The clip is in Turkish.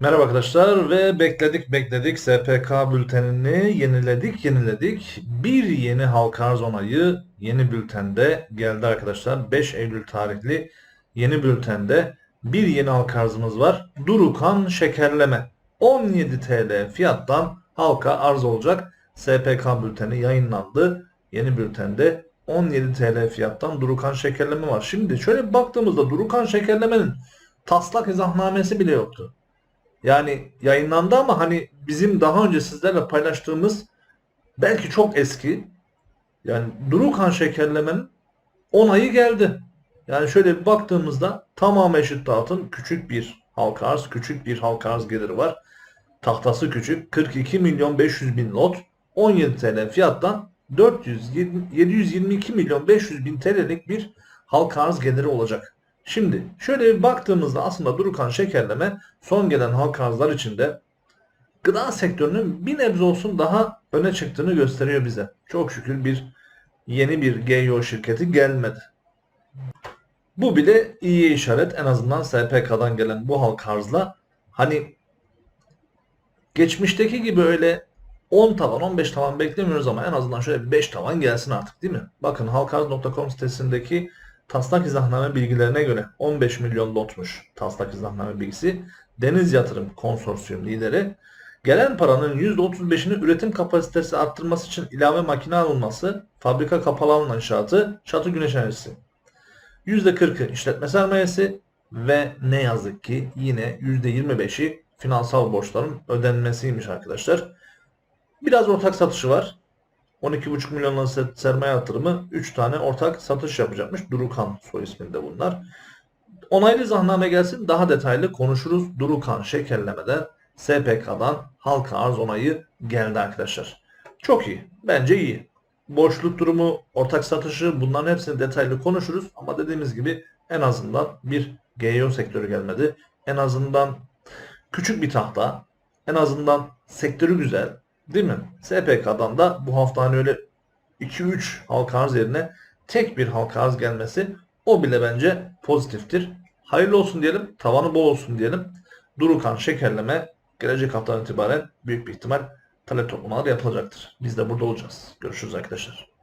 Merhaba arkadaşlar ve bekledik bekledik SPK bültenini yeniledik yeniledik. Bir yeni halka arz onayı yeni bültende geldi arkadaşlar. 5 Eylül tarihli yeni bültende bir yeni halka arzımız var. Durukan şekerleme 17 TL fiyattan halka arz olacak. SPK bülteni yayınlandı. Yeni bültende 17 TL fiyattan Durukan şekerleme var. Şimdi şöyle baktığımızda Durukan şekerlemenin taslak izahnamesi bile yoktu. Yani yayınlandı ama hani bizim daha önce sizlerle paylaştığımız belki çok eski yani Durukan şekerlemenin onayı geldi. Yani şöyle bir baktığımızda tamamı eşit dağıtım küçük bir halka arz, küçük bir halka arz geliri var. Tahtası küçük 42 milyon 500 bin lot 17 TL fiyattan 420, 722 milyon 500 bin TL'lik bir halka arz geliri olacak. Şimdi şöyle bir baktığımızda aslında Durukan şekerleme son gelen halka arzlar içinde gıda sektörünün bir nebze olsun daha öne çıktığını gösteriyor bize. Çok şükür bir yeni bir GYO şirketi gelmedi. Bu bile iyi işaret en azından SPK'dan gelen bu halka arzla hani geçmişteki gibi öyle 10 tavan 15 tavan beklemiyoruz ama en azından şöyle bir 5 tavan gelsin artık değil mi? Bakın halkarz.com sitesindeki taslak izahname bilgilerine göre 15 milyon lotmuş taslak izahname bilgisi. Deniz Yatırım Konsorsiyum lideri. Gelen paranın %35'ini üretim kapasitesi arttırması için ilave makine alınması, fabrika kapalı alan inşaatı, çatı güneş enerjisi. %40'ı işletme sermayesi ve ne yazık ki yine %25'i finansal borçların ödenmesiymiş arkadaşlar. Biraz ortak satışı var. 12,5 milyonla sermaye yatırımı 3 tane ortak satış yapacakmış. Durukan soy isminde bunlar. Onaylı zahname gelsin daha detaylı konuşuruz. Durukan şekerlemeden SPK'dan halka arz onayı geldi arkadaşlar. Çok iyi. Bence iyi. Borçluk durumu, ortak satışı bunların hepsini detaylı konuşuruz. Ama dediğimiz gibi en azından bir GEO sektörü gelmedi. En azından küçük bir tahta. En azından sektörü güzel. Değil mi? SPK'dan da bu hafta hani öyle 2-3 halka arz yerine tek bir halka arz gelmesi o bile bence pozitiftir. Hayırlı olsun diyelim. Tavanı bol olsun diyelim. Durukan şekerleme gelecek haftadan itibaren büyük bir ihtimal talep toplamaları yapılacaktır. Biz de burada olacağız. Görüşürüz arkadaşlar.